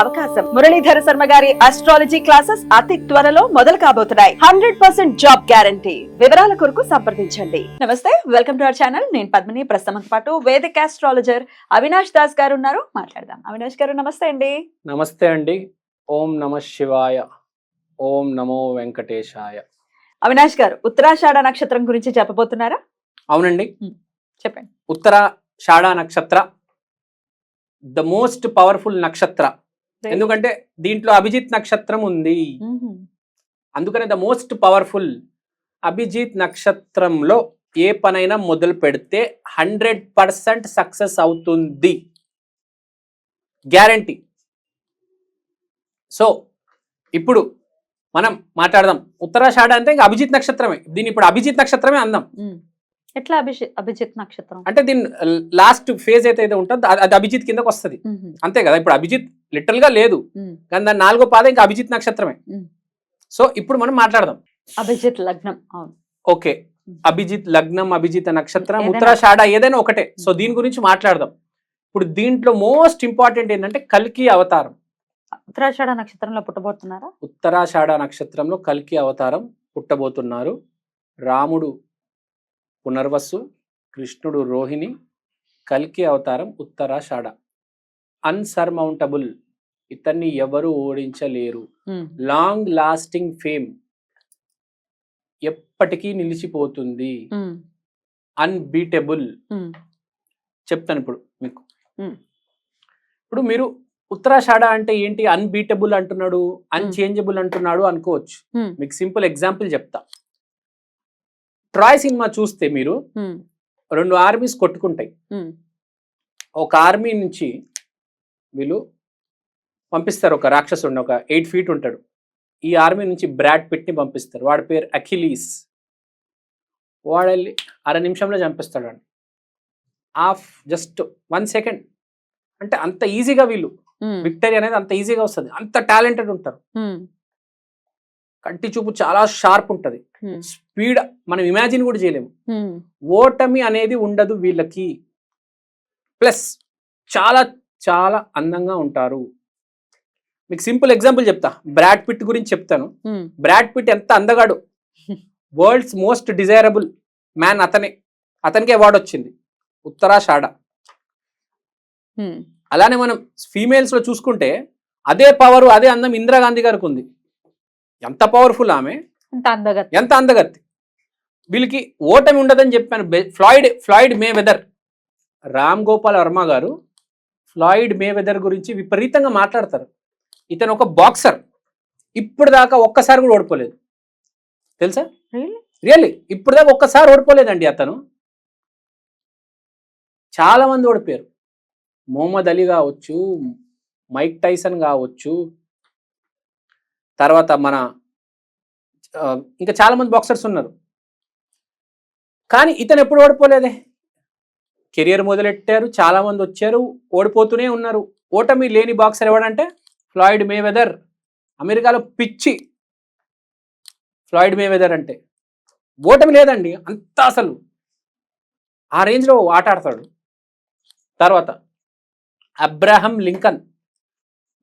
అవకాశం. మురళీధర శర్మ గారి astrology classes అతి త్వరలో మొదలు కాబోతున్నాయి. హండ్రెడ్ పర్సెంట్ జాబ్ గ్యారంటీ వివరాల కొరకు సంప్రదించండి. నమస్తే వెల్కమ్ టు అవర్ ఛానల్ నేను పద్మిని ప్రస్తుతం పాటు వేదిక ఆస్ట్రాలజర్ అవినాష్ దాస్ గారు ఉన్నారు. మాట్లాడదాం. అవినాష్ గారు నమస్తే అండి. నమస్తే అండి. ఓం నమ శివాయ. ఓం నమో వెంకటేశాయ. అవినాష్ గారు ఉత్తరాషాఢ నక్షత్రం గురించి చెప్పబోతున్నారా? అవునండి. చెప్పండి. ఉత్తర షాఢ నక్షత్ర ద మోస్ట్ పవర్ఫుల్ నక్షత్ర. ఎందుకంటే దీంట్లో అభిజిత్ నక్షత్రం ఉంది. అందుకనే ద మోస్ట్ పవర్ఫుల్ అభిజిత్ నక్షత్రంలో ఏ పనైనా మొదలు పెడితే హండ్రెడ్ పర్సెంట్ సక్సెస్ అవుతుంది. గ్యారంటీ. సో ఇప్పుడు మనం మాట్లాడదాం. ఉత్తరాషాఢ అంటే ఇంకా అభిజిత్ నక్షత్రమే. దీన్ని ఇప్పుడు అభిజిత్ నక్షత్రమే అందాం. ఎట్లా అభిజిత్ అభిజిత్ నక్షత్రం? అంటే దీని లాస్ట్ ఫేజ్ అయితే ఉంటుందో అది- అభిజిత్ కిందకు వస్తుంది. అంతే కదా? ఇప్పుడు అభిజిత్ లిటరల్గా లేదు. కానీ దాని నాలుగో పాద ఇంకా అభిజిత్ నక్షత్రమే. సో ఇప్పుడు మనం మాట్లాడదాం. అభిజిత్ లగ్నం ఓకే. అభిజిత్ లగ్నం అభిజిత్ నక్షత్రం ఉత్తరాషాఢ ఏదైనా ఒకటే. సో దీని గురించి మాట్లాడదాం. ఇప్పుడు దీంట్లో మోస్ట్ ఇంపార్టెంట్ ఏంటంటే కల్కి అవతారం. ఉత్తరాషాఢ నక్షత్రంలో పుట్టబోతున్నారా? ఉత్తరాషాఢ నక్షత్రంలో కల్కి అవతారం పుట్టబోతున్నారు. రాముడు పునర్వసు కృష్ణుడు రోహిణి కల్కి అవతారం ఉత్తరాషాఢ. అన్సర్మౌంటబుల్. ఇతన్ని ఎవరు ఓడించలేరు. Long lasting fame. ఎప్పటికీ నిలిచిపోతుంది. అన్బీటబుల్. చెప్తాను ఇప్పుడు మీకు. ఇప్పుడు మీరు ఉత్తరాషాఢ అంటే ఏంటి? అన్బీటబుల్ అంటున్నాడు అన్చేంజబుల్ అంటున్నాడు అనుకోవచ్చు. మీకు సింపుల్ ఎగ్జాంపుల్ చెప్తా. ట్రాయ్ సినిమా చూస్తే మీరు. రెండు ఆర్మీస్ కొట్టుకుంటాయి. ఒక ఆర్మీ నుంచి వీళ్ళు పంపిస్తారు. ఒక రాక్షసుడిని ఒక ఎయిట్ ఫీట్ ఉంటాడు. ఈ ఆర్మీ నుంచి బ్రాడ్ పిట్ని పంపిస్తారు. వాడి పేరు అఖిలీస్ వాడు వెళ్ళి అర నిమిషంలో చంపిస్తాడు అండి ఆఫ్ జస్ట్ వన్ సెకండ్ అంటే అంత ఈజీగా వీళ్ళు. విక్టరీ అనేది అంత ఈజీగా వస్తుంది. అంత టాలెంటెడ్ ఉంటారు. కంటి చూపు చాలా షార్ప్ ఉంటుంది. స్పీడ్ మనం ఇమాజిన్ కూడా చేయలేము. ఓటమి అనేది ఉండదు వీళ్ళకి. ప్లస్ చాలా చాలా అందంగా ఉంటారు. మీకు సింపుల్ ఎగ్జాంపుల్ చెప్తా. బ్రాడ్ పిట్ గురించి చెప్తాను. బ్రాడ్ పిట్ ఎంత అందగాడు? వరల్డ్స్ మోస్ట్ డిజైరబుల్ మ్యాన్ అతనే. అతనికి అవార్డు వచ్చింది. ఉత్తరాషాఢ ఉమ్. అలానే మనం ఫీమేల్స్లో చూసుకుంటే అదే పవర్ అదే అందం ఇందిరాగాంధీ గారికి ఉంది. ఎంత పవర్ఫుల్ ఆమె? ఎంత అందగత్తి? వీళ్ళకి ఓటమి ఉండదని చెప్పాను Floyd Floyd Mayweather Ram Gopal Varma garu Floyd మే వెదర్ గురించి విపరీతంగా మాట్లాడతారు. ఇతను ఒక బాక్సర్ ఇప్పుడు దాకా ఒక్కసారి కూడా ఓడిపోలేదు. తెలుసా? రియల్లీ ఇప్పుడు దాకా ఒక్కసారి ఓడిపోలేదండి అతను. చాలా మంది ఓడిపోయారు. మొహమ్మద్ అలీ కావచ్చు మైక్ టైసన్ కావచ్చు తర్వాత మన ఇంకా చాలామంది బాక్సర్స్ ఉన్నారు. కానీ ఇతను ఎప్పుడు ఓడిపోలేదే? కెరియర్ మొదలెట్టారు చాలా మంది వచ్చారు ఓడిపోతూనే ఉన్నారు. ఓటమి లేని బాక్సర్ ఎవడంటే ఫ్లాయిడ్ మేవెదర్. అమెరికాలో పిచ్చి ఫ్లాయిడ్ మేవెదర్ అంటే. ఓటమి లేదండి అంత అసలు. ఆ రేంజ్లో ఆట ఆడతాడు. తర్వాత Abraham Lincoln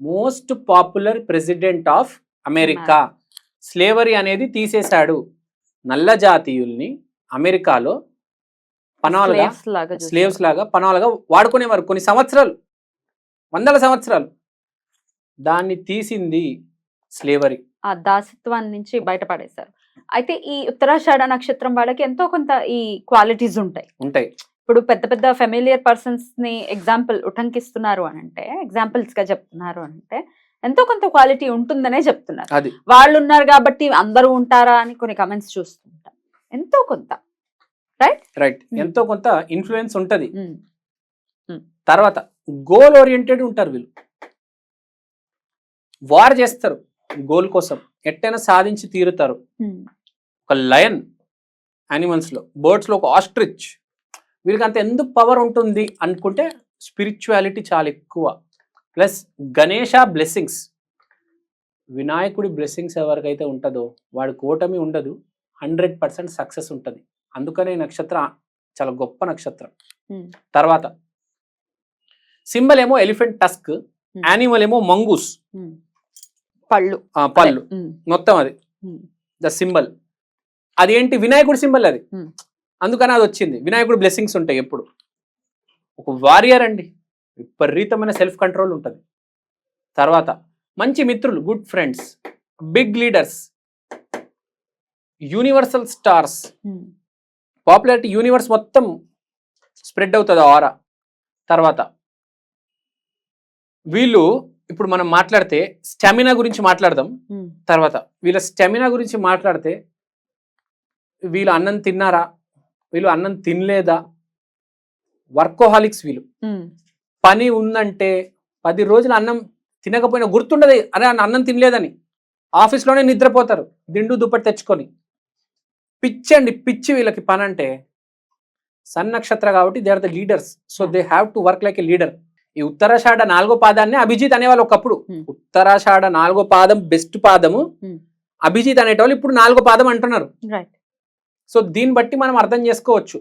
most popular president of America. Slavery అనేది తీసేశాడు నల్ల జాతీయుల్ని అమెరికాలో పనాలుగా. స్లేవ్స్ లాగా పనాలుగా వాడుకునేవారు కొన్ని సంవత్సరాలు వందల సంవత్సరాలు. దాన్ని తీసింది స్లేవరీ. ఆ దాసిత్వాన్ని నుంచి బయటపడేశారు. అయితే ఈ ఉత్తరాషాఢ నక్షత్రం వాళ్ళకి ఎంతో కొంత ఈ క్వాలిటీస్ ఉంటాయి. ఉంటాయి. ఇప్పుడు పెద్ద పెద్ద ఫెమిలియర్ పర్సన్స్ని ఎగ్జాంపుల్ ఉటంకిస్తున్నారు అని అంటే ఎగ్జాంపుల్స్గా చెప్తున్నారు అంటే ఎంతో కొంత క్వాలిటీ ఉంటుందనే చెప్తున్నారు. అది. వాళ్ళు ఉన్నారు కాబట్టి అందరూ ఉంటారా అని కొన్ని కమెంట్స్ చూస్తుంటాం ఎంతో కొంత. Right Hmm. ఎంతో కొంత ఇన్ఫ్లుయెన్స్ ఉంటది. ఉమ్, Hmm. తర్వాత గోల్ ఓరియంటెడ్ ఉంటారు వీళ్ళు. వార్ చేస్తారు గోల్ కోసం. ఎట్టైనా సాధించి తీరుతారు. ఒక లయన్ యానిమల్స్లో బర్డ్స్లో ఒక ఆస్ట్రిచ్ వీళ్ళకి అంత ఎందుకు పవర్ ఉంటుంది అనుకుంటే స్పిరిచువాలిటీ చాలా ఎక్కువ. Plus Ganesha blessings. వినాయకుడి బ్లెస్సింగ్స్ ఎవరికైతే ఉంటుందో వాడి కూటమి ఉండదు హండ్రెడ్ పర్సెంట్ సక్సెస్ ఉంటుంది. అందుకనే నక్షత్రం చాలా గొప్ప నక్షత్రం. తర్వాత సింబల్ ఏమో ఎలిఫెంట్ టస్క్ యానిమల్ ఏమో మంగూస్. పళ్ళు. పళ్ళు. మొత్తం అది. The symbol. అదేంటి? వినాయకుడి సింబల్ అది. అందుకని అది వచ్చింది. వినాయకుడి బ్లెస్సింగ్స్ ఉంటాయి ఎప్పుడు. ఒక వారియర్ అండి. విపరీతమైన సెల్ఫ్ కంట్రోల్ ఉంటుంది. తర్వాత మంచి మిత్రులు good friends big leaders universal stars. Popularity universe మొత్తం స్ప్రెడ్ అవుతుంది ఆరా. తర్వాత వీళ్ళు ఇప్పుడు మనం మాట్లాడితే స్టామినా గురించి మాట్లాడదాం. తర్వాత వీళ్ళ స్టెమినా గురించి మాట్లాడితే వీళ్ళు అన్నం తిన్నారా? వీళ్ళు అన్నం తినలేదా? వర్కోహాలిక్స్ వీళ్ళు. పని ఉందంటే పది రోజులు అన్నం తినకపోయినా గుర్తుండదు. అరే అన్న అన్నం తినలేదని. ఆఫీస్లోనే నిద్రపోతారు. దిండు దుప్పటి తెచ్చుకొని. పిచ్చి అండి పిచ్చి వీళ్ళకి పని అంటే సన్ నక్షత్ర కాబట్టి they are the leaders so they have to work like a leader ఈ ఉత్తరాషాఢ నాలుగో పాదాన్ని అభిజిత్ అనేవాళ్ళు ఒకప్పుడు. Hmm. ఉత్తరాషాఢ నాలుగో పాదం బెస్ట్ పాదము. Hmm. అభిజిత్ అనేటోళ్ళు ఇప్పుడు నాలుగో పాదం అంటున్నారు. సో దీన్ని బట్టి మనం అర్థం చేసుకోవచ్చు.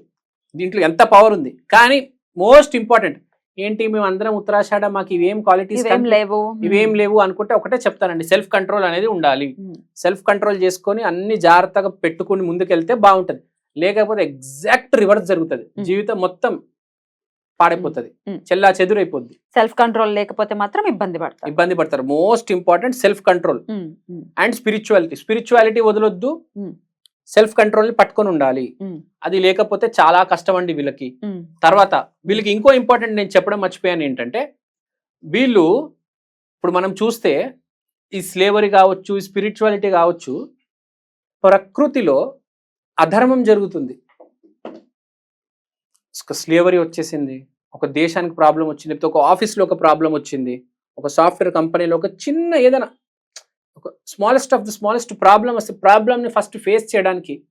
దీంట్లో ఎంత పవర్ ఉంది. కానీ మోస్ట్ ఇంపార్టెంట్ ఏంటి మేము అందరం ఉత్తరాషాఢ మాకు ఇవేం క్వాలిటీస్ లేవు. ఇవేం లేవు అనుకుంటే ఒకటే చెప్తానండి. సెల్ఫ్ కంట్రోల్ అనేది ఉండాలి. సెల్ఫ్ కంట్రోల్ చేసుకొని అన్ని జాగ్రత్తగా పెట్టుకుని ముందుకెళ్తే బాగుంటది. లేకపోతే ఎగ్జాక్ట్ రివర్స్ జరుగుతుంది. జీవితం మొత్తం పాడైపోతుంది. చెల్లా చెదురైపోద్ది. సెల్ఫ్ కంట్రోల్ లేకపోతే మాత్రం ఇబ్బంది పడతారు. ఇబ్బంది పడతారు. Most important self control and spirituality spirituality వదలొద్దు. సెల్ఫ్ కంట్రోల్ని పట్టుకొని ఉండాలి. అది లేకపోతే చాలా కష్టం అండి వీళ్ళకి తర్వాత వీళ్ళకి ఇంకో ఇంపార్టెంట్ నేను చెప్పడం మర్చిపోయాను ఏంటంటే వీళ్ళు ఇప్పుడు మనం చూస్తే ఈ స్లేవరీ కావచ్చు ఈ స్పిరిచువాలిటీ కావచ్చు ప్రకృతిలో అధర్మం జరుగుతుంది. స్లేవరీ వచ్చేసింది ఒక దేశానికి ప్రాబ్లం వచ్చింది లేకపోతే ఒక ఆఫీస్లో ఒక ప్రాబ్లం వచ్చింది ఒక సాఫ్ట్వేర్ కంపెనీలో ఒక చిన్న ఏదైనా ఒక smallest of the smallest problem వస్తే ప్రాబ్లమ్ని ఫస్ట్ ఫేస్ చేయడానికి.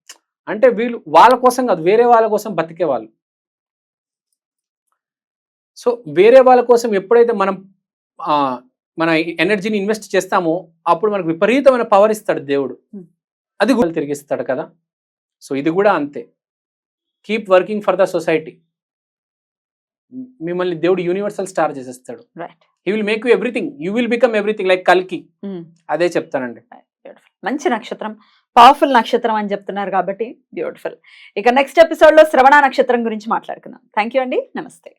అంటే వీళ్ళు వాళ్ళ కోసం కాదు వేరే వాళ్ళ కోసం బతికే వాళ్ళు. సో వేరే వాళ్ళ కోసం ఎప్పుడైతే మనం మన ఎనర్జీని ఇన్వెస్ట్ చేస్తామో అప్పుడు మనకు విపరీతమైన పవర్ ఇస్తాడు దేవుడు. Hmm. అది కూడా తిరిగిస్తాడు కదా. సో ఇది కూడా అంతే. Keep working for the society మిమ్మల్ని దేవుడు యూనివర్సల్ స్టార్ చేసేస్తాడు. Right he will make you everything you will become everything like కల్కి అదే చెప్తానండి. మంచి నక్షత్రం పవర్ఫుల్ నక్షత్రం అని చెప్తున్నారు కాబట్టి బ్యూటిఫుల్ ఇక నెక్స్ట్ ఎపిసోడ్లో శ్రవణ నక్షత్రం గురించి మాట్లాడుకుందాం. థ్యాంక్ యూ అండి. నమస్తే.